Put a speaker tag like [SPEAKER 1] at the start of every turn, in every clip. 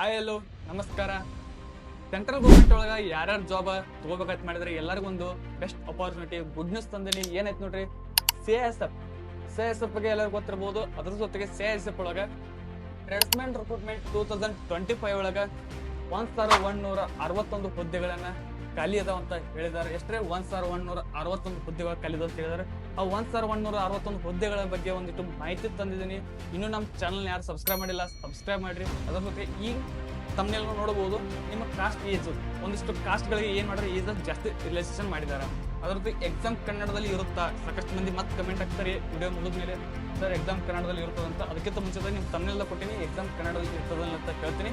[SPEAKER 1] Hi hello ನಮಸ್ಕಾರ. Central government ಒಳಗೆ ಯಾರ್ಯಾರು ಜಾಬ್ ತಗೋಬೇಕಂತ ಮಾಡಿದ್ರೆ ಎಲ್ಲರಿಗೊಂದು ಬೆಸ್ಟ್ ಅಪಾರ್ಚುನಿಟಿ ಗುಡ್ ನ್ಯೂಸ್ ತಂದಿನಿ. ಏನೈತೆ ನೋಡ್ರಿ? C S F C S F ಬಗ್ಗೆ ಎಲ್ಲರಿಗೂ ಗೊತ್ತಿರ್ಬೋದು. ಅದ್ರ ಜೊತೆಗೆ ಸಿ ಎಸ್ ಎಫ್ ಒಳಗೆ tradesman recruitment two thousand twenty five ಒಳಗ ಒಂದ್ ಸಾವಿರ ಒಂದೂರ ಅರವತ್ತೊಂದು ಹುದ್ದೆಗಳನ್ನ ಖಾಲಿ ಅದಾವ ಅಂತ ಹೇಳಿದ್ದಾರೆ. ಎಷ್ಟೇ ಒಂದ್ ಸಾವಿರ ಒಂದೂರ ಅರವತ್ತೊಂದು ಹುದ್ದೆಗಳು ಖಾಲಿ ಅದಾವ ಅಂತ ಹೇಳಿದ್ದಾರೆ. ಆ ಒಂದ್ ಸಾವಿರ ಒಂದೂರ ಅರವತ್ತೊಂದು ಹುದ್ದೆಗಳ ಬಗ್ಗೆ ಒಂದಿಷ್ಟು ಮಾಹಿತಿ ತಂದಿದ್ದೀನಿ. ಇನ್ನು ನಮ್ಮ ಚಾನಲ್ ಯಾರು ಸಬ್ಸ್ಕ್ರೈಬ್ ಮಾಡಿಲ್ಲ ಸಬ್ಸ್ಕ್ರೈಬ್ ಮಾಡಿರಿ. ಅದ್ರ ಜೊತೆ ಈ ತಮ್ಮನೆಲ್ಲ ನೋಡಬಹುದು. ನಿಮ್ಮ ಕಾಸ್ಟ್ ಏಜ್ ಒಂದಿಷ್ಟು ಕಾಸ್ಟ್ಗಳಿಗೆ ಏನು ಮಾಡಿದ್ರೆ ಏಜ್ ಜಾಸ್ತಿ ರಿಲೇಷನ್ ಮಾಡಿದ್ದಾರೆ. ಅದರದ್ದು ಎಕ್ಸಾಮ್ ಕನ್ನಡದಲ್ಲಿ ಇರುತ್ತಾ? ಸಾಕಷ್ಟು ಮಂದಿ ಮತ್ತೆ ಕಮೆಂಟ್ ಹಾಕ್ತಾರೆ. ವಿಡಿಯೋ ಮುಗಿದ ಮೇಲೆ ಸರ್ ಎಕ್ಸಾಮ್ ಕನ್ನಡದಲ್ಲಿ ಇರ್ತದಂತ. ಅದಕ್ಕಿಂತ ಮುಂಚೆ ನಿಮ್ಮ ತಮ್ಮನೆಲ್ಲ ಕೊಟ್ಟಿನಿ ಎಕ್ಸಾಮ್ ಕನ್ನಡದಲ್ಲಿ ಇರ್ತದಲ್ಲ ಅಂತ ಕೇಳ್ತೀನಿ.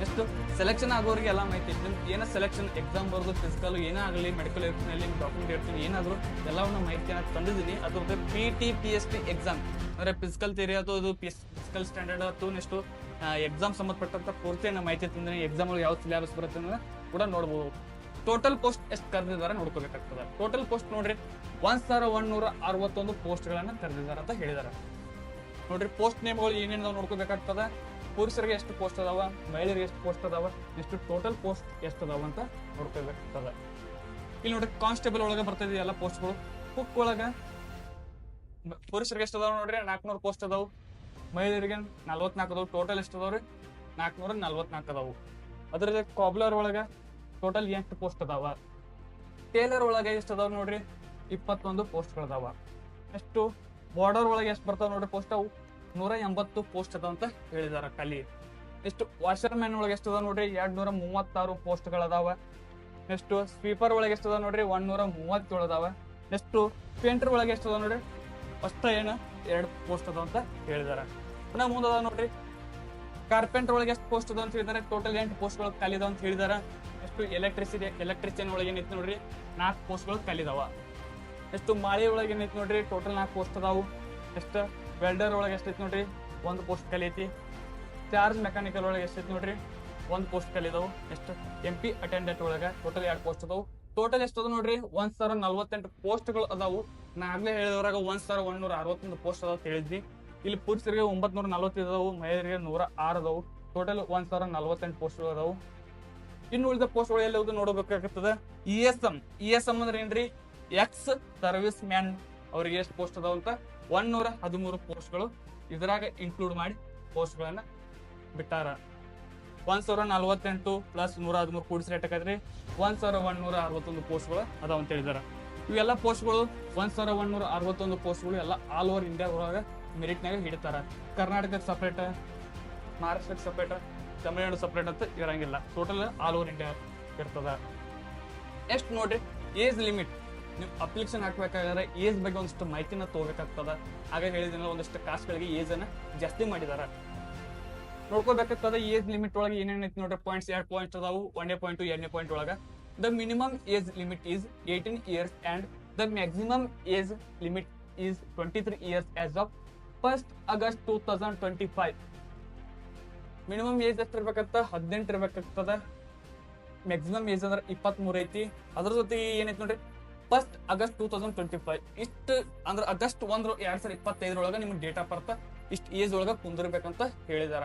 [SPEAKER 1] ಜಸ್ಟ್ ಸೆಲೆಕ್ಷನ್ ಆಗೋರಿಗೆ ಎಲ್ಲ ಮಾಹಿತಿ. ಏನೋ ಸೆಲೆಕ್ಷನ್ ಎಕ್ಸಾಮ್ ಬರೋದು ಫಿಸಿಕಲ್ ಏನೇ ಆಗಲಿ ಮೆಡಿಕಲ್ ಇರ್ತೀನಿ ಡಾಕ್ಯುಮೆಂಟ್ ಇರ್ತೀನಿ ಏನಾದರೂ ಎಲ್ಲವನ್ನ ಮಾಹಿತಿಯನ್ನು ತಂದಿದ್ದೀನಿ. ಅದ್ರದ್ದು P T P S T exam ಅಂದರೆ ಫಿಸಿಕಲ್ ಥಿಯರಿ ಅಥವಾ ಅದು ಫಿಸಿಕಲ್ ಸ್ಟ್ಯಾಂಡರ್ಡ್ ಅಥವಾ ನೆಕ್ಸ್ಟ್ ಎಕ್ಸಾಮ್ ಸಂಬಂಧಪಟ್ಟಂತ ಪೂರ್ತಿ ಮಾಹಿತಿ ತಿಂದ್ರೆ ಎಕ್ಸಾಮ್ ಯಾವ ಸಿಲೆಬಸ್ ಬರುತ್ತೆ ಅನ್ನೋದನ್ನ ಕೂಡ ನೋಡಬಹುದು ಟೋಟಲ್ ಪೋಸ್ಟ್ ಎಷ್ಟು ಕರೆದಿದ್ದಾರೆ ನೋಡ್ಕೋಬೇಕಾಗ್ತದೆ. ಟೋಟಲ್ ಪೋಸ್ಟ್ ನೋಡ್ರಿ, ಒಂದ್ ಸಾವಿರ ಒಂದೂರ ಅರವತ್ತೊಂದು ಪೋಸ್ಟ್ಗಳನ್ನ ಕರೆದಿದ್ದಾರೆ ಅಂತ ಹೇಳಿದ್ದಾರೆ. ನೋಡ್ರಿ ಪೋಸ್ಟ್ ನೇಮ್ಗಳು ಏನೇನು ನೋಡ್ಕೋಬೇಕಾಗ್ತದ. ಪುರುಷರಿಗೆ ಎಷ್ಟು ಪೋಸ್ಟ್ ಅದಾವ, ಮಹಿಳೆಯರಿಗೆ ಎಷ್ಟು ಪೋಸ್ಟ್ ಅದಾವ, ಎಷ್ಟು ಟೋಟಲ್ ಪೋಸ್ಟ್ ಎಷ್ಟು ಅದಾವ ಅಂತ ನೋಡ್ಕೋಬೇಕಾಗ್ತದೆ. ಇಲ್ಲಿ ನೋಡ್ರಿ ಕಾನ್ಸ್ಟೇಬಲ್ ಒಳಗೆ ಬರ್ತದೆ ಎಲ್ಲ ಪೋಸ್ಟ್ಗಳು ಕುಕ್ ಒಳಗ, ಪುರುಷರಿಗೆ ಎಷ್ಟು ಅದಾವ ನೋಡ್ರಿ ನಾಲ್ಕುನೂರು ಪೋಸ್ಟ್ ಅದಾವು. ಮಹಿಳೆಯರಿಗೆ ನಲ್ವತ್ನಾಲ್ಕು ಅದಾವು. ಟೋಟಲ್ ಎಷ್ಟು ಅದಾವ್ರಿ? ನಾಲ್ಕುನೂರ ನಲ್ವತ್ನಾಲ್ಕು ಅದಾವು. ಅದ್ರ ಕಾಬ್ಲರ್ ಒಳಗೆ ಟೋಟಲ್ ಎಂಟು ಪೋಸ್ಟ್ ಅದಾವ. ಟೇಲರ್ ಒಳಗೆ ಎಷ್ಟು ಅದಾವ ನೋಡ್ರಿ? ಇಪ್ಪತ್ತೊಂದು ಪೋಸ್ಟ್ಗಳದಾವ ಎಷ್ಟು ಬಾರ್ಡರ್ ಒಳಗೆ ಎಷ್ಟು ಬರ್ತಾವ ನೋಡ್ರಿ? ಪೋಸ್ಟ್ ಅವು ನೂರ ಎಂಬತ್ತು ಪೋಸ್ಟ್ ಅದಾವ ಅಂತ ಹೇಳಿದಾರ ಕಲಿ. ಎಷ್ಟು ವಾಷರ್ ಮ್ಯಾನ್ ಒಳಗೆ ಎಷ್ಟು ಅದಾವ ನೋಡ್ರಿ? ಎರಡ್ ನೂರ ಮೂವತ್ತಾರು ಪೋಸ್ಟ್ಗಳು ನೆಕ್ಸ್ಟ್ ಸ್ವೀಪರ್ ಒಳಗೆ ಎಷ್ಟು ಅದಾವ ನೋಡ್ರಿ? ಒಂದ್ ನೂರ ಮೂವತ್ತೇಳು ಅದಾವ. ನೆಕ್ಸ್ಟ್ ಪೇಂಟರ್ ಒಳಗೆ ಎಷ್ಟು ಅದಾವ ನೋಡ್ರಿ? ಅಷ್ಟ ಏನು ಎರಡು ಪೋಸ್ಟ್ ಅದ ಅಂತ ಹೇಳಿದಾರೆ. ಪುನಃ ಮುಂದದ ನೋಡ್ರಿ. ಕಾರ್ಪೆಂಟರ್ ಒಳಗೆ ಎಷ್ಟು ಪೋಸ್ಟ್ ಅದ ಅಂತ ಹೇಳಿದಾರೆ. ಟೋಟಲ್ ಎಂಟು ಪೋಸ್ಟ್ಗಳು ಅದಾವ ಅಂತ ಹೇಳಿದಾರೆ. ಎಷ್ಟು ಎಲೆಕ್ಟ್ರಿಸಿಟಿ ಎಲೆಕ್ಟ್ರಿಷಿಯನ್ ಒಳಗೆ ಏನೈತಿ ನೋಡ್ರಿ. ನಾಲ್ಕು ಪೋಸ್ಟ್ಗಳು ಗಳು ಅದಾವ. ಎಷ್ಟು ಮಾಳಿ ಒಳಗೆ ಏನೈತಿ ನೋಡ್ರಿ. ಟೋಟಲ್ ನಾಲ್ಕು ಪೋಸ್ಟ್ ಅದಾವು. ಎಷ್ಟು ವೆಲ್ಡರ್ ಒಳಗೆ ಎಷ್ಟೈತಿ ನೋಡ್ರಿ. ಒಂದು ಪೋಸ್ಟ್ ಖಾಲಿ ಐತಿ. ಚಾರ್ಜ್ ಮೆಕ್ಯಾನಿಕಲ್ ಒಳಗೆ ಎಷ್ಟೈತಿ ನೋಡ್ರಿ. ಒಂದು ಪೋಸ್ಟ್ ಕಲಿದವು ಎಷ್ಟು ಎಂ ಪಿ ಅಟೆಂಡೆಂಟ್ ಒಳಗೆ ಟೋಟಲ್ ಎರಡು ಪೋಸ್ಟ್ ಅದಾವು. ಟೋಟಲ್ ಎಷ್ಟು ಅದಾವ ನೋಡ್ರಿ. ಒಂದ್ ಸಾವಿರ ನಲ್ವತ್ತೆಂಟು ಪೋಸ್ಟ್ಗಳು ಅದಾವು. ನಾ ಆಗ್ಲೇ ಹೇಳಿದವರಾಗ ಒಂದ್ ಸಾವಿರ ಒಂದೂರ ಅರವತ್ತೊಂದು ಪೋಸ್ಟ್ ಅದಾವ ತಿಳಿದ್ವಿ. ಇಲ್ಲಿ ಪುರುಷರಿಗೆ ಒಂಬತ್ನೂರ ನಲ್ವತ್ತೈದು ಮಹಿಳೆಯರಿಗೆ ನೂರ ಆರು ಅದಾವು. ಟೋಟಲ್ ಒಂದ್ ಸಾವಿರ ನಲ್ವತ್ತೆಂಟು ಪೋಸ್ಟ್ಗಳು ಅದಾವು. ಇನ್ನು ಉಳಿದ ಪೋಸ್ಟ್ಗಳು ಎಲ್ಲ ನೋಡಬೇಕಾಗತ್ತದ? E S M E S M ಅಂದ್ರೆ ಏನ್ರಿ? ಎಕ್ಸ್ ಸರ್ವಿಸ್ ಮ್ಯಾನ್ ಅವ್ರಿಗೆ ಎಷ್ಟು ಪೋಸ್ಟ್ ಅದಾವ ಅಂತ ನೂರ ಹದಿಮೂರು ಪೋಸ್ಟ್ಗಳು ಇದ್ರಾಗ ಇನ್ಕ್ಲೂಡ್ ಮಾಡಿ ಪೋಸ್ಟ್ಗಳನ್ನ ಬಿಟ್ಟಾರ. ಒಂದ್ ಸಾವಿರ ನಲ್ವತ್ತೆಂಟು ಪ್ಲಸ್ ನೂರ ಹದಿಮೂರು ಕೂಡಿಸಿ ರೇಟ್ ಹಾಕಿದ್ರಿ ಒಂದ್ ಸಾವಿರ ಒಂದ್ ನೂರ ಅರವತ್ತೊಂದು ಪೋಸ್ಟ್ಗಳು ಅದಾವ ಅಂತ ಹೇಳಿದಾರ. ಇವೆಲ್ಲ ಪೋಸ್ಟ್ಗಳು ಒಂದ್ ಸಾವಿರ ಒನ್ ನೂರ ಅರವತ್ತೊಂದು ಪೋಸ್ಟ್ಗಳು ಎಲ್ಲ ಆಲ್ ಓವರ್ ಇಂಡಿಯಾ ಒಳಗ ಮೆರಿಟ್ನಾಗ ಹಿಡಿತಾರ. ಕರ್ನಾಟಕಕ್ಕೆ ಸಪ್ರೇಟ್ ಮಹಾರಾಷ್ಟ್ರಕ್ಕೆ ಸಪ್ರೇಟ್ ತಮಿಳ್ನಾಡು ಸಪ್ರೇಟ್ ಅಂತ ಇರಂಗಿಲ್ಲ. ಟೋಟಲ್ ಆಲ್ ಓವರ್ ಇಂಡಿಯಾ ಇರ್ತದ. ನೆಕ್ಸ್ಟ್ ನೋಡ್ರಿ ಏಜ್ ಲಿಮಿಟ್ ನೀವು ಅಪ್ಲಿಕೇಶನ್ ಹಾಕ್ಬೇಕಾದ್ರೆ ಏಜ್ ಬಗ್ಗೆ ಒಂದಿಷ್ಟು ಮಾಹಿತಿನ ತಗೋಬೇಕಾಗ್ತದ. ಆಗ ಹೇಳಿದಿನ ಒಂದಿಷ್ಟು ಕಾಸ್ಟ್ಗಳಿಗೆ ಏಜ್ ಅನ್ನ ಜಾಸ್ತಿ ಮಾಡಿದಾರ. ನೋಡ್ಕೋಬೇಕಾಗ್ತದ ಏಜ್ ಲಿಮಿಟ್ ಒಳಗೆ ಏನೇನೈತಿ ನೋಡ್ರಿ ಪಾಯಿಂಟ್ಸ್ ಎರಡು ಪಾಯಿಂಟ್ಸ್ ಅದಾವು, ಒಂದೇ ಪಾಯಿಂಟ್ ಎರಡನೇ ಪಾಯಿಂಟ್ ಒಳಗ. Is eighteen years and the maximum age limit is twenty three years as of first August two thousand twenty five minimum age ಎಷ್ಟು ಇರ್ಬೇಕಂತ? ಹದಿನೆಂಟು ಇರ್ಬೇಕಾಗ್ತದ ಮ್ಯಾಕ್ಸಿಮಮ್ ಏಜ್ ಅಂದ್ರೆ ಇಪ್ಪತ್ತ್ ಮೂರು ಐತಿ. ಅದ್ರ ಜೊತೆಗೆ ಏನೈತಿ ನೋಡ್ರಿ? First August two thousand twenty five ಇಷ್ಟು ಅಂದ್ರೆ ಆಗಸ್ಟ್ ಒಂದು ಎರಡ್ ಸಾವಿರದ ಇಪ್ಪತ್ತೈದರೊಳಗೆ ನಿಮ್ಗೆ ಡೇಟ್ ಆಫ್ ಬರ್ತ ಇಷ್ಟು ಏಜ್ ಒಳಗೆ ಕುಂದಿರ್ಬೇಕಂತ ಹೇಳಿದಾರ.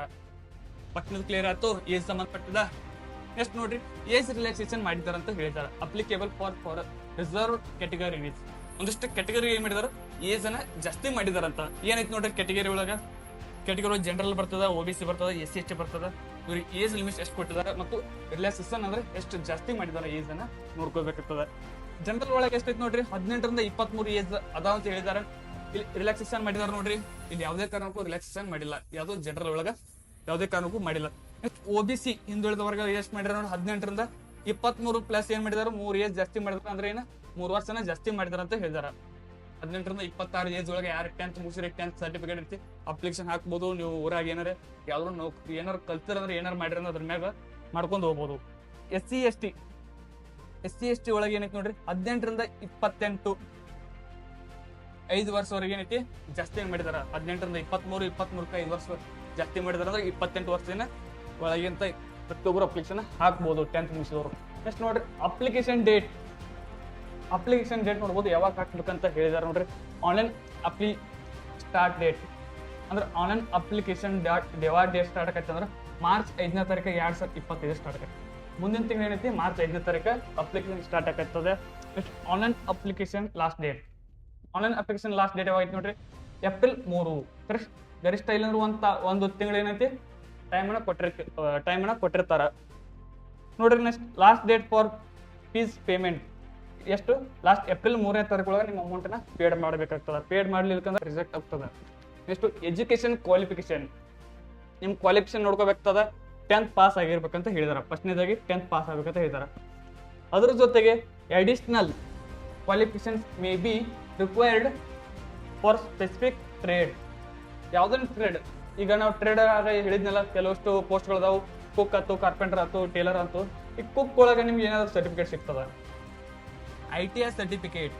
[SPEAKER 1] ಪಟ್ನದ ಕ್ಲಿಯರ್ ಆಯ್ತು? ಏಜ್ ಸಂಬಂಧಪಟ್ಟದ ನೆಕ್ಸ್ಟ್ ನೋಡ್ರಿ ಏಜ್ ರಿಲ್ಯಾಕ್ಸೇಷನ್ ಮಾಡಿದ್ದಾರೆ ಅಂತ ಹೇಳ್ತಾರೆ applicable for for reserve categories ಒಂದಿಷ್ಟು ಕ್ಯಾಟಗರಿ ಏನ್ ಮಾಡಿದಾರ? ಏಜ್ ಅನ್ನ ಜಾಸ್ತಿ ಮಾಡಿದಾರಂತ ಏನೈತಿ ನೋಡ್ರಿ ಕ್ಯಾಟಗರಿ ಒಳಗ? ಕ್ಯಾಟಗರಿ ಜನರಲ್ ಬರ್ತದ ಒ ಬಿ ಸಿ ಬರ್ತದ ಎಸ್ ಸಿ ಎಸ್ ಟಿ ಬರ್ತದ. ಇವ್ರಿಗೆ ಏಜ್ ಲಿಮಿಟ್ ಎಷ್ಟು ಕೊಟ್ಟಿದ್ದಾರೆ ಮತ್ತು ರಿಲ್ಯಾಕ್ಸೇಷನ್ ಅಂದ್ರೆ ಎಷ್ಟು ಜಾಸ್ತಿ ಮಾಡಿದಾರೆ ಏಜ್ ಅನ್ನ ನೋಡ್ಕೋಬೇಕಾಗ್ತದ ಜನರಲ್ ಒಳಗೆ ಎಷ್ಟೈತಿ ನೋಡ್ರಿ? ಹದಿನೆಂಟರಿಂದ ಇಪ್ಪತ್ಮೂರು ಏಜ್ ಅದಾವ ಅಂತ ಹೇಳಿದಾರೆ. ಇಲ್ಲಿ ರಿಲ್ಯಾಕ್ಸೇಷನ್ ಮಾಡಿದಾರೆ ನೋಡ್ರಿ. ಇಲ್ಲಿ ಯಾವುದೇ ಕಾರಣಕ್ಕೂ ರಿಲ್ಯಾಕ್ಸೇಷನ್ ಮಾಡಿಲ್ಲ. ಯಾವುದೋ ಜನರಲ್ ಒಳಗ ಯಾವುದೇ ಕಾರಣಕ್ಕೂ ಮಾಡಿಲ್ಲ. ನೆಕ್ಸ್ಟ್ ಒ ಬಿ ಸಿ ಹಿಂದುಳಿದ ವರ್ಗ ಎಷ್ಟು ಮಾಡಿದಾರೆ ನೋಡಿ ಹದಿನೆಂಟರಿಂದ ಇಪ್ಪತ್ಮೂರು ಪ್ಲಸ್ ಏನು ಮಾಡಿದಾರೆ? ಮೂರು ಏಜ್ ಜಾಸ್ತಿ ಮಾಡಿದಾರೆ. ಅಂದ್ರೆ ಏನು? ಮೂರು ವರ್ಷನ ಜಾಸ್ತಿ ಮಾಡಿದಾರೆ ಅಂತ ಹೇಳಿದಾರೆ. ಹದಿನೆಂಟರಿಂದ ಇಪ್ಪತ್ತಾರು ಏಜ್ ಒಳಗೆ ಯಾರು ಟೆಂತ್ ಮುಗಿಸಿರಿ ಟೆಂತ್ ಸರ್ಟಿಫಿಕೇಟ್ ಇರ್ತಿ ಅಪ್ಲಿಕೇಶನ್ ಹಾಕ್ಬೋದು. ನೀವು ಊರಾಗ ಏನಾರ ಯಾವ್ದಾರು ನೌಕರಿ ಏನಾರು ಕಲ್ತಿರಂದ್ರೆ ಏನಾರು ಮಾಡಿರ ಅದ್ರ ಮ್ಯಾಗ ಮಾಡ್ಕೊಂಡು ಹೋಗ್ಬೋದು. S C S T S C S T ಒಳಗೆ ಏನೈತಿ ನೋಡ್ರಿ? ಹದಿನೆಂಟರಿಂದ ಇಪ್ಪತ್ತೆಂಟು. ಐದು ವರ್ಷವರೆಗೆ ಏನೈತಿ? ಜಾಸ್ತಿ ಏನು ಮಾಡಿದಾರ. ಹದಿನೆಂಟರಿಂದ ಇಪ್ಪತ್ಮೂರು ಇಪ್ಪತ್ಮೂರಕ್ಕೆ ಐದು ವರ್ಷ ಜಾಸ್ತಿ ಮಾಡಿದಾರ ಅಂದ್ರೆ ಇಪ್ಪತ್ತೆಂಟು ವರ್ಷದಿಂದ ಒಳಗಿಂತ ಪ್ರತಿಯೊಬ್ಬರು ಅಪ್ಲಿಕೇಶನ್ ಹಾಕ್ಬೋದು ಟೆಂತ್ ಮುಗಿಸಿದವರು. ನೆಕ್ಸ್ಟ್ ನೋಡ್ರಿ ಅಪ್ಲಿಕೇಶನ್ ಡೇಟ್ ಅಪ್ಲಿಕೇಶನ್ ಡೇಟ್ ನೋಡ್ಬೋದು, ಯಾವಾಗ ಹಾಕ್ಬೇಕಂತ ಹೇಳಿದಾರೆ ನೋಡ್ರಿ. ಆನ್ಲೈನ್ ಅಪ್ಲಿ ಸ್ಟಾರ್ಟ್ ಡೇಟ್ ಅಂದ್ರೆ ಆನ್ಲೈನ್ ಅಪ್ಲಿಕೇಶನ್ ಡಾಟ್ ಡೆವಾ ಡೇಟ್ ಸ್ಟಾರ್ಟ್ ಆಗತ್ತೆ ಅಂದ್ರೆ ಮಾರ್ಚ್ ಐದನೇ ತಾರೀಕು ಎರಡ್ ಸಾವಿರದ ಇಪ್ಪತ್ತೈದು ಸ್ಟಾರ್ಟ್ ಆಗತ್ತೆ ಮುಂದಿನ ತಿಂಗಳು ಏನೈತಿ? ಮಾರ್ಚ್ ಐದನೇ ತಾರೀಕು application start ಆಗತ್ತದೆ next online application last date online application last date ಯಾವಾಗೈತಿ ನೋಡ್ರಿ? ಏಪ್ರಿಲ್ ಮೂರು. ಕರೆಕ್ಟ್ ಗರಿಷ್ಠ ಇಲ್ಲಂದ್ರೆ ಒಂದು ತಾ ಒಂದು ತಿಂಗಳು ಏನೈತಿ? ಟೈಮನ್ನ ಕೊಟ್ಟಿರ್ ಟೈಮನ್ನ ಕೊಟ್ಟಿರ್ತಾರೆ. ನೋಡ್ರಿ next last date for fees payment ಎಷ್ಟು? ಲಾಸ್ಟ್ ಏಪ್ರಿಲ್ ಮೂರನೇ ತಾರೀಕು ಒಳಗೆ ನಿಮ್ಮ ಅಮೌಂಟನ್ನ ಪೇಡ್ ಮಾಡಬೇಕಾಗ್ತದೆ. ಪೇಡ್ ಮಾಡ್ಲಿಲ್ಲಕಂದ್ರೆ ರಿಜೆಕ್ಟ್ ಆಗ್ತದೆ. ನೆಕ್ಸ್ಟ್ ಎಜುಕೇಶನ್ ಕ್ವಾಲಿಫಿಕೇಶನ್ ನಿಮ್ಮ ಕ್ವಾಲಿಫಿಕೇಶನ್ ನೋಡ್ಕೋಬೇಕಾಗ್ತದ. ಟೆಂತ್ ಪಾಸ್ ಆಗಿರ್ಬೇಕಂತ ಹೇಳಿದಾರ. ಫಸ್ಟ್ನೇದಾಗಿ ಟೆಂತ್ ಪಾಸ್ ಆಗ್ಬೇಕಂತ ಹೇಳಿದಾರ. ಅದ್ರ ಜೊತೆಗೆ additional qualifications may be required for specific trade ಯಾವುದನ್ನು ಟ್ರೇಡ್ ಈಗ ನಾವು ಟ್ರೇಡರ್ ಆಗ ಹೇಳಿದ್ನಲ್ಲ, ಕೆಲವಷ್ಟು ಪೋಸ್ಟ್ಗಳದಾವು ಕುಕ್ ಆಯ್ತು ಕಾರ್ಪೆಂಟರ್ ಆಯ್ತು ಟೇಲರ್ ಆಯ್ತು. ಈ ಕುಕ್ ಒಳಗೆ ನಿಮ್ಗೆ ಏನಾದ್ರು ಸರ್ಟಿಫಿಕೇಟ್ ಸಿಗ್ತದ? I T I certificate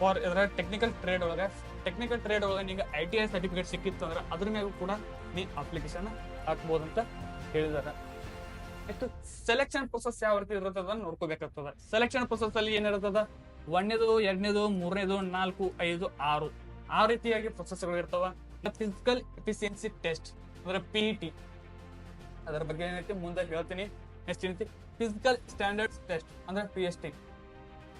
[SPEAKER 1] for ಇದರ ಟೆಕ್ನಿಕಲ್ ಟ್ರೇಡ್ ಒಳಗೆ. ಟೆಕ್ನಿಕಲ್ ಟ್ರೇಡ್ ಒಳಗೆ ನಿಮಗೆ ಐ ಟಿ ಐ ಸರ್ಟಿಫಿಕೇಟ್ ಸಿಕ್ಕಿತ್ತು ಅಂದ್ರೆ ಅದ್ರ ಮೇಲೆ ಕೂಡ ನೀ ಅಪ್ಲಿಕೇಶನ್ ಹಾಕ್ಬೋದು ಅಂತ ಹೇಳಿದಾರೆ. ನೆಕ್ಸ್ಟ್ ಸೆಲೆಕ್ಷನ್ ಪ್ರೊಸೆಸ್ ಯಾವ ರೀತಿ ಇರ್ತದ ನೋಡ್ಕೋಬೇಕಾಗ್ತದ. ಸೆಲೆಕ್ಷನ್ ಪ್ರೊಸೆಸ್ ಅಲ್ಲಿ ಏನಿರ್ತದ ಒಂದನೇದು, ಎರಡನೇದು, ಮೂರನೇದು, ನಾಲ್ಕು, ಐದು, ಆರು. ಆ ರೀತಿಯಾಗಿ ಪ್ರೊಸೆಸ್ಗಳು ಇರ್ತಾವ. ಫಿಸಿಕಲ್ ಎಫಿಸಿಯನ್ಸಿ ಟೆಸ್ಟ್ ಅಂದ್ರೆ ಪಿ ಟಿ ಅದರ ಬಗ್ಗೆ ಏನೈತಿ ಮುಂದೆ ಹೇಳ್ತೀನಿ. ನೆಕ್ಸ್ಟ್ ಏನೈತಿ? ಫಿಸಿಕಲ್ ಸ್ಟ್ಯಾಂಡರ್ಡ್ಸ್ ಟೆಸ್ಟ್ ಅಂದ್ರೆ ಪಿ ಎಸ್ ಟಿ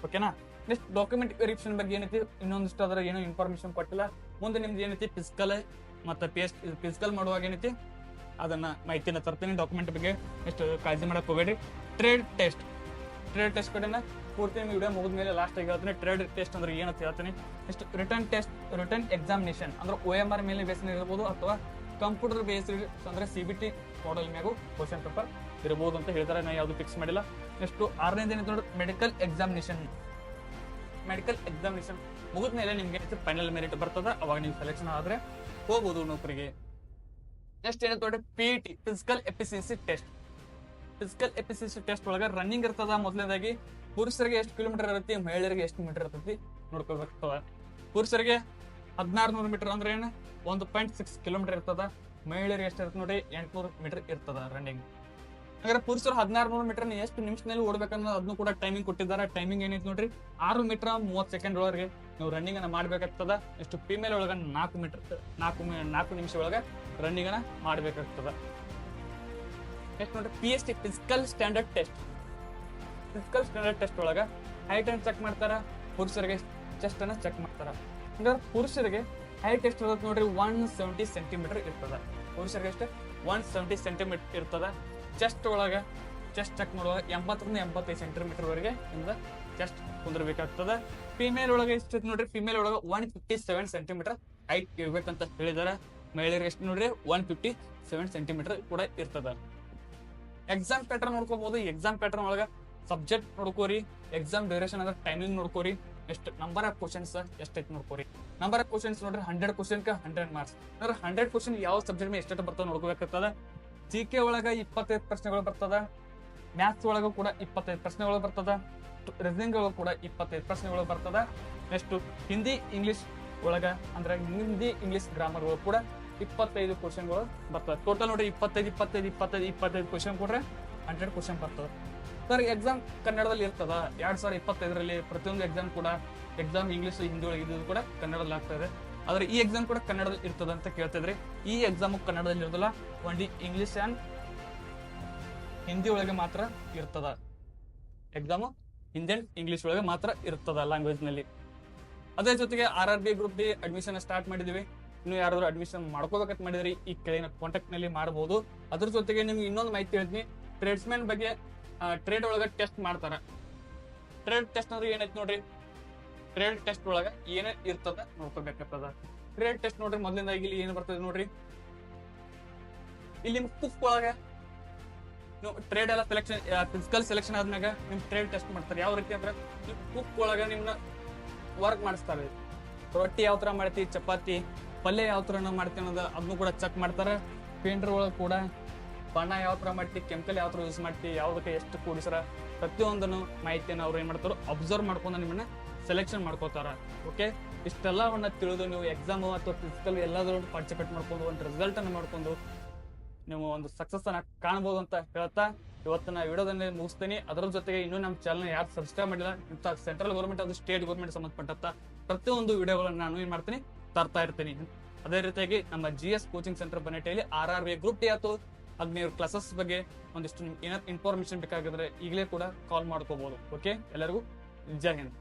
[SPEAKER 1] ಓಕೆನಾ ನೆಕ್ಸ್ಟ್ ಡಾಕ್ಯುಮೆಂಟ್ ವೆರಿಫಿಕೇಶನ್ ಬಗ್ಗೆ ಏನೈತಿ? ಇನ್ನೊಂದಿಷ್ಟು ಅದರ ಏನೋ ಇನ್ಫಾರ್ಮೇಶನ್ ಕೊಟ್ಟಿಲ್ಲ. ಮುಂದೆ ನಿಮ್ದು ಏನೈತಿ? ಫಿಸಿಕಲ್ ಮತ್ತು ಪಿ ಎಸ್ ಫಿಸಿಕಲ್ ಮಾಡುವಾಗ ಏನೈತಿ? ಅದನ್ನ ಮಾಹಿತಿನ ತರ್ತೀನಿ ಡಾಕ್ಯುಮೆಂಟ್ ಬಗ್ಗೆ. ಎಷ್ಟು ಕಾಳಜಿ ಮಾಡಕ್ಕೆ ಹೋಗಬೇಡಿ. ಟ್ರೇಡ್ ಟೆಸ್ಟ್ ಟ್ರೇಡ್ ಟೆಸ್ಟ್ ಕಡೆನ ಪೂರ್ತಿ ವಿಡಿಯೋ ಮುಗಿದ ಮೇಲೆ ಲಾಸ್ಟ್ ಆಗಿ ಹೇಳ್ತೀನಿ ಟ್ರೇಡ್ ಟೆಸ್ಟ್ ಅಂದ್ರೆ ಏನಂತ ಹೇಳ್ತೀನಿ. Next return test return examination ಅಂದ್ರೆ ಒ ಎಂ ಆರ್ ಮೇಲೆ ಬೇಸ್ ಇರ್ಬೋದು ಅಥವಾ ಕಂಪ್ಯೂಟರ್ ಬೇಸ್ಡ್ ಅಂದ್ರೆ ಸಿ ಬಿ ಟಿ ಮಾಡಲ್ ಮ್ಯಾಗೂ ಕ್ವಶನ್ ಪೇಪರ್ ಇರ್ಬೋದು ಅಂತ ಹೇಳ್ತಾರೆ. ನಾ ಯಾವುದು ಫಿಕ್ಸ್ ಮಾಡಿಲ್ಲ. ನೆಕ್ಸ್ಟ್ ಆರನೇ ದಿನ ಮೆಡಿಕಲ್ ಎಕ್ಸಾಮಿನೇಷನ್ ಮೆಡಿಕಲ್ ಎಕ್ಸಾಮಿನೇಷನ್ ಮುಗಿದ ಮೇಲೆ ನಿಮ್ಗೆ ಫೈನಲ್ ಮೆರಿಟ್ ಬರ್ತದ. ಅವಾಗ ನೀವು ಸೆಲೆಕ್ಷನ್ ಆದ್ರೆ ಹೋಗ್ಬೋದು ನೌಕರಿಗೆ. ನೆಕ್ಸ್ಟ್ ಏನಂತ ನೋಡಿ P T physical efficiency test physical efficiency test ಒಳಗೆ ರನ್ನಿಂಗ್ ಇರ್ತದ ಮೊದಲನೇದಾಗಿ. ಪುರುಷರಿಗೆ ಎಷ್ಟು ಕಿಲೋಮೀಟರ್ ಇರುತ್ತೆ, ಮಹಿಳೆಯರಿಗೆ ಎಷ್ಟು ಮೀಟರ್ ಇರ್ತೈತಿ ನೋಡ್ಕೋಬೇಕಾಗ್ತದ ಪುರುಷರಿಗೆ ಹದಿನಾರು ನೂರು ಮೀಟರ್ ಅಂದ್ರೆ ಏನು? ಒಂದು ಪಾಯಿಂಟ್ ಸಿಕ್ಸ್ ಕಿಲೋಮೀಟರ್ ಇರ್ತದ, ಮಹಿಳೆಯರಿಗೆ ಎಷ್ಟು ಇರುತ್ತೆ ನೋಡಿ, ಎಂಟುನೂರು ಮೀಟರ್ ಇರ್ತದ ರನ್ನಿಂಗ್ ಹಾಗಾದ್ರೆ ಪುರುಷರು ಹದಿನಾರು ನೂರು ಮೀಟರ್ ಎಷ್ಟು ನಿಮಿಷದಲ್ಲಿ ಓಡ್ಬೇಕನ್ನೋ ಅದನ್ನು ಕೂಡ ಟೈಮಿಂಗ್ ಕೊಟ್ಟಿದ್ದಾರೆ. ಟೈಮಿಂಗ್ ಏನೈತೆ ನೋಡ್ರಿ? ಆರು ಮೀಟರ್ ಮೂವತ್ತು ಸೆಕೆಂಡ್ ಒಳಗೆ ನೀವು ರನ್ನಿಂಗ್ ಅನ್ನ ಮಾಡ್ಬೇಕಾಗ್ತದ. ಎಷ್ಟು ಫಿಮೇಲ್ ಒಳಗ ನಾಲ್ಕು ಮೀಟರ್ ನಾಲ್ಕು ನಾಲ್ಕು ನಿಮಿಷ ಒಳಗೆ ರನ್ನಿಂಗ್ ಅನ್ನ ಮಾಡ್ಬೇಕಾಗ್ತದ. ನೆಕ್ಸ್ಟ್ ನೋಡ್ರಿ P S T physical standard test physical standard test ಒಳಗೆ ಹೈಟ್ ಅನ್ನು ಚೆಕ್ ಮಾಡ್ತಾರೆ? ಪುರುಷರಿಗೆ ಚೆಸ್ಟ್ ಅನ್ನು ಚೆಕ್ ಮಾಡ್ತಾರೆ. ಹಂಗಾರೆ ಪುರುಷರಿಗೆ ಹೈಟ್ ಎಷ್ಟು ಇರುತ್ತೆ ನೋಡ್ರಿ ಒನ್ ಸೆವೆಂಟಿ ಸೆಂಟಿಮೀಟರ್ ಇರ್ತದೆ. ಪುರುಷರಿಗೆ ಎಷ್ಟು ಒನ್ ಸೆವೆಂಟಿ ಸೆಂಟಿಮೀಟರ್ ಇರ್ತದ. ಚೆಸ್ಟ್ ಒಳಗೆ ಚೆಸ್ಟ್ ಚೆಕ್ ಮಾಡುವಾಗ ಎಂಬತ್ತರಿಂದ ಎಂಬತ್ತೈದು ಸೆಂಟಿಮೀಟರ್ ವರೆಗೆ ನಿಮ್ದು ಚೆಸ್ಟ್ ಕುಂದಿರಬೇಕಾಗ್ತದೆ. ಫಿಮೇಲ್ ಒಳಗೆ ಎಷ್ಟು ಇರ್ತದೆ ನೋಡ್ರಿ ಫಿಮೇಲ್ ಒಳಗೆ one fifty seven centimetre height ಇರಬೇಕಂತ ಹೇಳಿದಾರೆ. ಮಹಿಳೆಯರಿಗೆ ಎಷ್ಟು ನೋಡ್ರಿ ಒನ್ ಫಿಫ್ಟಿ ಸೆವೆನ್ ಸೆಂಟಿಮೀಟರ್ ಕೂಡ ಇರ್ತದೆ. ಎಕ್ಸಾಮ್ ಪ್ಯಾಟರ್ನ್ ನೋಡ್ಕೋಬಹುದು ಎಕ್ಸಾಮ್ ಪ್ಯಾಟರ್ನ್ ಒಳಗ ಸಬ್ಜೆಕ್ಟ್ ನೋಡ್ಕೋರಿ ಎಕ್ಸಾಮ್ ಡ್ಯೂರೇಷನ್ ಅಂದ್ರೆ ಟೈಮಿಂಗ್ ನೋಡ್ಕೋರಿ, ಎಷ್ಟು ನಂಬರ್ ಆಫ್ ಕ್ವಶನ್ಸ್ ಎಷ್ಟೈತೆ ನೋಡ್ಕೋರಿ. ನಂಬರ್ ಆಫ್ ಕ್ವಶನ್ಸ್ ನೋಡ್ರಿ ಹಂಡ್ರೆಡ್ ಕ್ವಶನ್ ಹಂಡ್ರೆಡ್ ಮಾರ್ಕ್ಸ್ ಅಂದ್ರೆ ಹಂಡ್ರೆಡ್ ಕ್ವಶನ್ ಯಾವ ಸಬ್ಜೆಕ್ಟ್ ಮೇಲೆ ಎಷ್ಟೆಷ್ಟು ನೋಡ್ಕೋಬೇಕಾಗ್ತದೆ ಜಿ ಕೆ ಒಳಗ ಇಪ್ಪತ್ತೈದು ಪ್ರಶ್ನೆಗಳು ಬರ್ತದ. ಮ್ಯಾಥ್ಸ್ ಒಳಗೂ ಕೂಡ ಇಪ್ಪತ್ತೈದು ಪ್ರಶ್ನೆಗಳು ಬರ್ತದ. ರೀಸನಿಂಗ್ ಒಳಗೂ ಕೂಡ ಇಪ್ಪತ್ತೈದು ಪ್ರಶ್ನೆಗಳು ಬರ್ತದ. ನೆಕ್ಸ್ಟ್ ಹಿಂದಿ ಇಂಗ್ಲಿಷ್ ಒಳಗ ಅಂದ್ರೆ ಹಿಂದಿ ಇಂಗ್ಲಿಷ್ ಗ್ರಾಮರ್ಗಳು ಕೂಡ ಇಪ್ಪತ್ತೈದು ಕ್ವಶನ್ಗಳು ಬರ್ತದೆ. ಟೋಟಲ್ ನೋಡಿ ಇಪ್ಪತ್ತೈದು ಇಪ್ಪತ್ತೈದು ಇಪ್ಪತ್ತೈದು ಇಪ್ಪತ್ತೈದು ಕ್ವಶನ್ ಕೊಡ್ರೆ ಹಂಡ್ರೆಡ್ ಕ್ವಶನ್ ಬರ್ತದೆ. ಸರ್ ಎಕ್ಸಾಮ್ ಕನ್ನಡದಲ್ಲಿ ಇರ್ತದ. ಎರಡ್ ಸಾವಿರದ ಇಪ್ಪತ್ತೈದರಲ್ಲಿ ಪ್ರತಿಯೊಂದು ಎಕ್ಸಾಮ್ ಕೂಡ ಎಕ್ಸಾಮ್ ಇಂಗ್ಲಿಷ್ ಹಿಂದಿ ಒಳಗೆ ಇದು ಕೂಡ ಕನ್ನಡದಲ್ಲಿ ಆಗ್ತಾ ಇದೆ. ಆದ್ರೆ ಈ ಎಕ್ಸಾಮ್ ಕೂಡ ಕನ್ನಡದಲ್ಲಿ ಇರ್ತದ ಅಂತ ಕೇಳ್ತಿದ್ರಿ ಈ ಎಕ್ಸಾಮ್ ಕನ್ನಡದಲ್ಲಿ ಇರೋದಿಲ್ಲ ಒಂದಿ ಇಂಗ್ಲಿಷ್ ಅಂಡ್ ಹಿಂದಿ ಒಳಗೆ ಮಾತ್ರ ಇರ್ತದ. ಎಕ್ಸಾಮು ಹಿಂದಿ ಅಂಡ್ ಇಂಗ್ಲಿಷ್ ಒಳಗೆ ಮಾತ್ರ ಇರ್ತದ ಲ್ಯಾಂಗ್ವೇಜ್ನಲ್ಲಿ. ಅದೇ ಜೊತೆಗೆ R R B group D admission start ಮಾಡಿದೀವಿ. ಇನ್ನು ಯಾರಾದ್ರೂ ಅಡ್ಮಿಷನ್ ಮಾಡ್ಕೋಬೇಕಂತ ಮಾಡಿದ್ರಿ, ಈ ಕೆಳಗಿನ ಕಾಂಟ್ಯಾಕ್ಟ್ನಲ್ಲಿ ಮಾಡಬಹುದು ಅದ್ರ ಜೊತೆಗೆ ನಿಮ್ಗೆ ಇನ್ನೊಂದು ಮಾಹಿತಿ ಹೇಳ್ತೀನಿ. ಟ್ರೇಡ್ಸ್ಮೆನ್ ಬಗ್ಗೆ ಟ್ರೇಡ್ ಒಳಗೆ ಟೆಸ್ಟ್ ಮಾಡ್ತಾರೆ. ಟ್ರೇಡ್ ಟೆಸ್ಟ್ ಅಂದ್ರೆ ಏನೈತಿ ನೋಡ್ರಿ? ಟ್ರೇಡ್ ಟೆಸ್ಟ್ ಒಳಗೆ ಏನೇ ಇರ್ತದ ನೋಡ್ಕೋಬೇಕಾಗ್ತದ. ಟ್ರೇಡ್ ಟೆಸ್ಟ್ ನೋಡ್ರಿ ಮೊದಲಿಂದ ಇಲ್ಲಿ ಏನು ಬರ್ತದೆ ನೋಡ್ರಿ? ಇಲ್ಲಿ ಕುಕ್ ಒಳಗೆ ನೀವು ಟ್ರೇಡ್ ಎಲ್ಲ ಸೆಲೆಕ್ಷನ್ ಫಿಸಿಕಲ್ ಸೆಲೆಕ್ಷನ್ ಆದ್ಮ್ಯಾಗ ನಿಮ್ ಟ್ರೇಡ್ ಟೆಸ್ಟ್ ಮಾಡ್ತಾರೆ. ಯಾವ ರೀತಿ ಅಂದ್ರೆ ಕುಕ್ ಒಳಗೆ ನಿಮ್ನ ವರ್ಕ್ ಮಾಡಿಸ್ತಾರೆ. ರೊಟ್ಟಿ ಯಾವ ತರ ಮಾಡ್ತಿ, ಚಪಾತಿ, ಪಲ್ಯ ಯಾವ ತರ ಮಾಡ್ತೀವಿ ಅನ್ನೋದು ಅದನ್ನು ಕೂಡ ಚೆಕ್ ಮಾಡ್ತಾರೆ. ಪೇಂಟರ್ ಒಳಗೆ ಕೂಡ ಬಣ್ಣ ಯಾವ ಥರ ಮಾಡ್ತಿ ಕೆಮಿಕಲ್ ಯಾವ ಥರ ಯೂಸ್ ಮಾಡ್ತಿ, ಯಾವ್ದಕ್ಕೆ ಎಷ್ಟು ಕೂಡಿಸ್ರ ಪ್ರತಿಯೊಂದನ್ನು ಮಾಹಿತಿಯನ್ನು ಅವ್ರು ಏನು ಮಾಡ್ತಾರೋ ಅಬ್ಸರ್ವ್ ಮಾಡ್ಕೊಂಡು ನಿಮ್ಮನ್ನ ಸೆಲೆಕ್ಷನ್ ಮಾಡ್ಕೋತಾರ. ಓಕೆ ಇಷ್ಟೆಲ್ಲವನ್ನ ತಿಳಿದು ನೀವು ಎಕ್ಸಾಮು ಅಥವಾ ಫಿಸಿಕಲ್ ಎಲ್ಲದರಲ್ಲೂ ಪಾರ್ಟಿಸಿಪೇಟ್ ಮಾಡ್ಕೊಂಡು, ಒಂದು ರಿಸಲ್ಟನ್ನು ಮಾಡ್ಕೊಂಡು ನೀವು ಒಂದು ಸಕ್ಸಸ್ಸನ್ನು ಅನ್ನ ಕಾಣಬಹುದು ಅಂತ ಹೇಳ್ತಾ ಇವತ್ತು ನಾ ವಿಡಿಯೋದನ್ನೇ ಮುಗಿಸ್ತೀನಿ. ಅದರ ಜೊತೆಗೆ ಇನ್ನೂ ನಮ್ಮ ಚಾನಲ್ ಯಾರು ಸಬ್ಸ್ಕ್ರೈಬ್ ಮಾಡಿಲ್ಲ, ಇಂಥ ಸೆಂಟ್ರಲ್ ಗೌರ್ಮೆಂಟ್ ಅದು ಸ್ಟೇಟ್ ಗೌರ್ಮೆಂಟ್ ಸಂಬಂಧಪಟ್ಟಂತ ಪ್ರತಿಯೊಂದು ವಿಡಿಯೋಗಳನ್ನು ನಾನು ಏನು ಮಾಡ್ತೀನಿ, ತರ್ತಾ ಇರ್ತೀನಿ. ಅದೇ ರೀತಿಯಾಗಿ ನಮ್ಮ G S coaching centre ಬನೇಟಿಯಲ್ಲಿ R R V group D ಆಯ್ತು. ಹದಿನೈದು ಕ್ಲಾಸಸ್ ಬಗ್ಗೆ ಒಂದಿಷ್ಟು ಏನಾದ್ರು ಇನ್ಫಾರ್ಮೇಶನ್ ಬೇಕಾಗಿದ್ರೆ ಈಗಲೇ ಕೂಡ ಕಾಲ್ ಮಾಡ್ಕೋಬಹುದು ಓಕೆ ಎಲ್ಲರಿಗೂ ಜೈ ಹಿಂದ್.